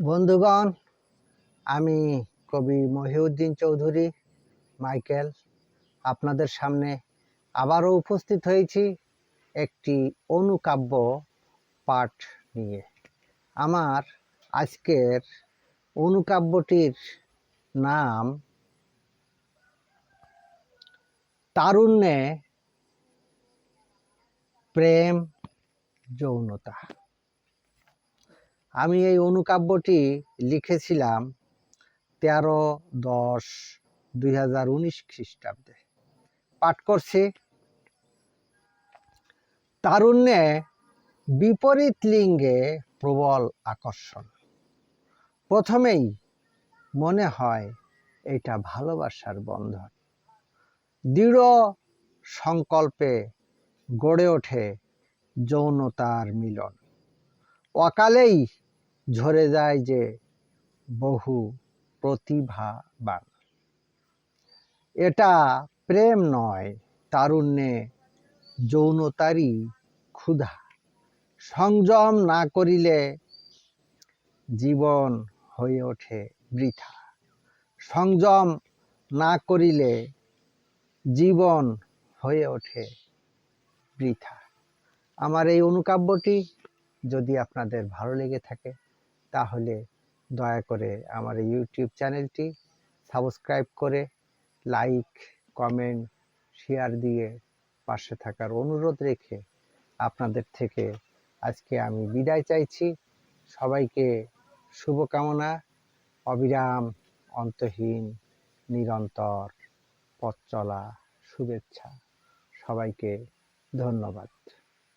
বন্ধুগণ, আমি কবি মহিউদ্দিন চৌধুরী, মাইকেল, আপনাদের সামনে আবারও উপস্থিত হয়েছি একটি অনুকাব্য পাঠ নিয়ে। আমার আজকের অনুকাব্যটির নাম তারুণ্যে প্রেম যৌনতা। আমি এই অনুকাব্যটি লিখেছিলাম তেরো দশ দুই হাজার উনিশ খ্রিস্টাব্দে। পাঠ করছি। তারুণ্যে বিপরীত লিঙ্গে প্রবল আকর্ষণ। প্রথমেই মনে হয় এটা ভালোবাসার বন্ধন। দৃঢ় সংকল্পে গড়ে ওঠে যৌনতার মিলন। অকালেই ঝরে যায় যে বহু প্রতিভাবান। এটা প্রেম নয়, তারুণ্যে যৌনতারই ক্ষুধা। সংযম না করিলে জীবন হয়ে ওঠে বৃথা। সংযম না করিলে জীবন হয়ে ওঠে বৃথা। আমার এই অনুকাব্যটি যদি আপনাদের ভালো লেগে থাকে তাহলে দয়া করে আমার ইউটিউব চ্যানেলটি সাবস্ক্রাইব করে লাইক কমেন্ট শেয়ার দিয়ে পাশে থাকার অনুরোধ রেখে আপনাদের থেকে আজকে আমি বিদায় চাইছি। সবাইকে শুভকামনা। অবিরাম অন্তহীন, নিরন্তর পথ চলা শুভেচ্ছা। সবাইকে ধন্যবাদ।